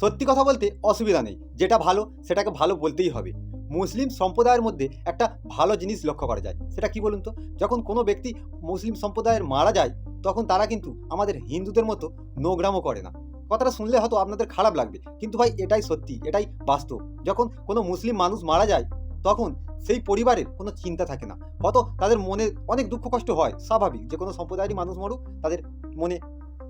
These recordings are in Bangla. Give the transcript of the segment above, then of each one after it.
সত্যি কথা বলতে অসুবিধা নেই। যেটা ভালো, সেটাকে ভালো বলতেই হবে। মুসলিম সম্প্রদায়ের মধ্যে একটা ভালো জিনিস লক্ষ্য করা যায়। সেটা কি বলুন তো? যখন কোনো ব্যক্তি মুসলিম সম্প্রদায়ের মারা যায়, তখন তারা কিন্তু আমাদের হিন্দুদের মতো নোংরামও করে না। কথাটা শুনলে হয়তো আপনাদের খারাপ লাগবে। কিন্তু ভাই, এটাই সত্যি, এটাই বাস্তব। যখন কোনো মুসলিম মানুষ মারা যায়, তখন সেই পরিবারের কোনো চিন্তা থাকে না। হয়তো তাদের মনে অনেক দুঃখ কষ্ট হয়, স্বাভাবিক। যে কোনো সম্প্রদায়েরই মানুষ মরুক, তাদের মনে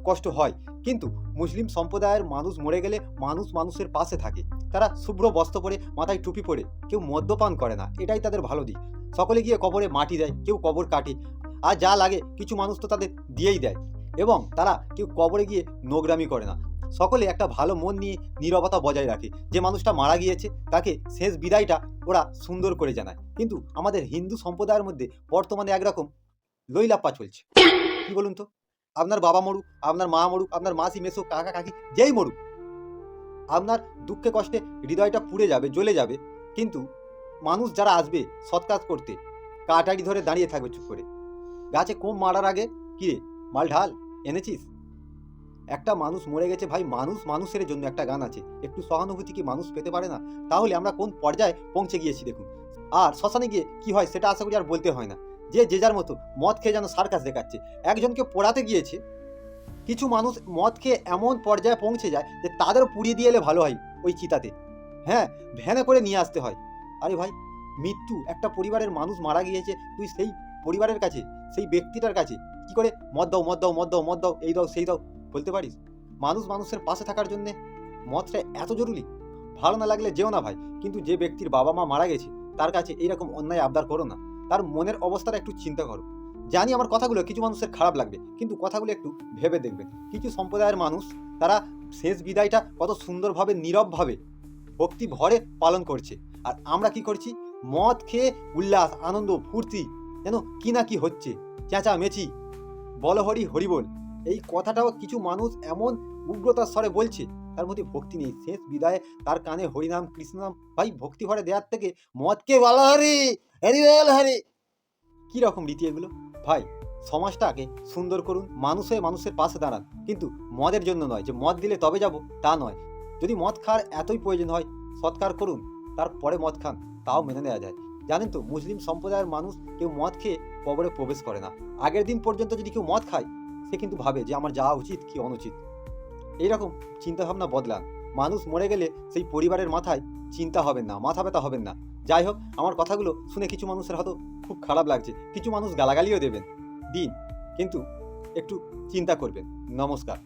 কষ্ট হয়। কিন্তু মুসলিম সম্প্রদায়ের মানুষ মরে গেলে মানুষ মানুষের পাশে থাকে। তারা শুভ্র বস্ত্র পরে মাথায় টুপি পরে কেউ মদ্যপান করে না। এটাই তাদের ভালো দিক। সকলে গিয়ে কবরে মাটি দেয়, কেউ কবর কাটে। আর যা লাগে কিছু মানুষ তো তাদের দিয়েই দেয়। এবং তারা কেউ কবরে গিয়ে নোংরামি করে না। সকলে একটা ভালো মন নিয়ে নিরবতা বজায় রাখে। যে মানুষটা মারা গিয়েছে, তাকে শেষ বিদায়টা ওরা সুন্দর করে জানায়। কিন্তু আমাদের হিন্দু সম্প্রদায়ের মধ্যে বর্তমানে একরকম লইলাপ্পা চলছে। কি বলুন তো? আপনার বাবা মরুক, আপনার মা মরুক, আপনার মাসি মেসো কাকা কাকি, যেই মরুক। আপনার দুঃখে কষ্টে হৃদয়টা পুড়ে যাবে, জ্বলে যাবে। কিন্তু মানুষ যারা আসবে সৎ কাজ করতে, কাটারি ধরে দাঁড়িয়ে থাকবে চুপ করে। গাছে কোম মারার আগে কিরে মাল ঢাল, এনেছিস? একটা মানুষ মরে গেছে ভাই, মানুষ মানুষের জন্য একটা গান আছে। একটু সহানুভূতি কি মানুষ পেতে পারে না? তাহলে আমরা কোন পর্যায়ে পৌঁছে গিয়েছি দেখুন। আর শ্মশানে গিয়ে কি হয় সেটা আশা করি আর বলতে হয় না। যে যে যার মতো মদ খেয়ে যেন সার্কাস দেখাচ্ছে। একজনকে পোড়াতে গিয়েছে, কিছু মানুষ মদ খেয়ে এমন পর্যায়ে পৌঁছে যায় যে তাদের পুড়িয়ে দিয়ে এলে ভালো হয় ওই চিতাতে। হ্যাঁ ভ্যানে করে নিয়ে আসতে হয়। আরে ভাই, মৃত্যু, একটা পরিবারের মানুষ মারা গিয়েছে, তুই সেই পরিবারের কাছে, সেই ব্যক্তিটার কাছে। কি করে? মদ দাও মদ দাও মদ দাও মদ দাও, এই দাও, সেই দাও, বলতে পারিস? মানুষ মানুষের পাশে থাকার জন্যে মদটা এত জরুরি? ভালো না লাগলে যেও না ভাই, কিন্তু যে ব্যক্তির বাবা মা মারা গেছে, তার কাছে এইরকম অন্যায় আবদার করো না। তার মনের অবস্থাটা একটু চিন্তা করো। জানি আমার কথাগুলো কিছু মানুষের খারাপ লাগবে, কিন্তু কথাগুলো একটু ভেবে দেখবেন কিছু সম্প্রদায়ের মানুষ, তারা শেষ বিদায়টা কত সুন্দরভাবে, নীরবভাবে, ভক্তি ভরে পালন করছে। আর আমরা কি করছি? মদ খেয়ে উল্লাস, আনন্দ, ফুর্তি, যেন কি না কি হচ্ছে। চেঁচা মেচি বল হরি হরি বল এই কথাটাও কিছু মানুষ এমন উগ্রতার স্বরে বলছে তার মধ্যে ভক্তি নেই। শেষ বিদায়ে তার কানে হরিনাম, কৃষ্ণনাম, ভাই ভক্তি ভরে দেওয়ার থেকে মদকে বলা হরি হরি বল হরি। কি রকম রীতি এগুলো? ভাই, সমাজটাকে সুন্দর করুন, মানুষ হয়ে মানুষের পাশে দাঁড়ান। কিন্তু মদের জন্য নয়, যে মদ দিলে তবে যাব, তা নয়। যদি মদ খাওয়ার এতই প্রয়োজন হয়, সৎকার করুন, তারপরে মদ খান, তাও মেনে নেওয়া যায়। জানেন তো, মুসলিম সম্প্রদায়ের মানুষ কেউ মদ খেয়ে কবরে প্রবেশ করে না। আগের দিন পর্যন্ত যদি কেউ মদ খায়, সে কিন্তু ভাবে যে আমার যাওয়া উচিত কি অনুচিত। এইরকম চিন্তাভাবনা বদলান। মানুষ মরে গেলে সেই পরিবারের মাথায় চিন্তা হবেন না, মাথা ব্যথা হবেন না। যাই হোক, আমার কথাগুলো শুনে কিছু মানুষের হয়তো খুব খারাপ লাগছে। কিছু মানুষ গালাগালিও দেবেন দিন, কিন্তু একটু চিন্তা করবেন। নমস্কার।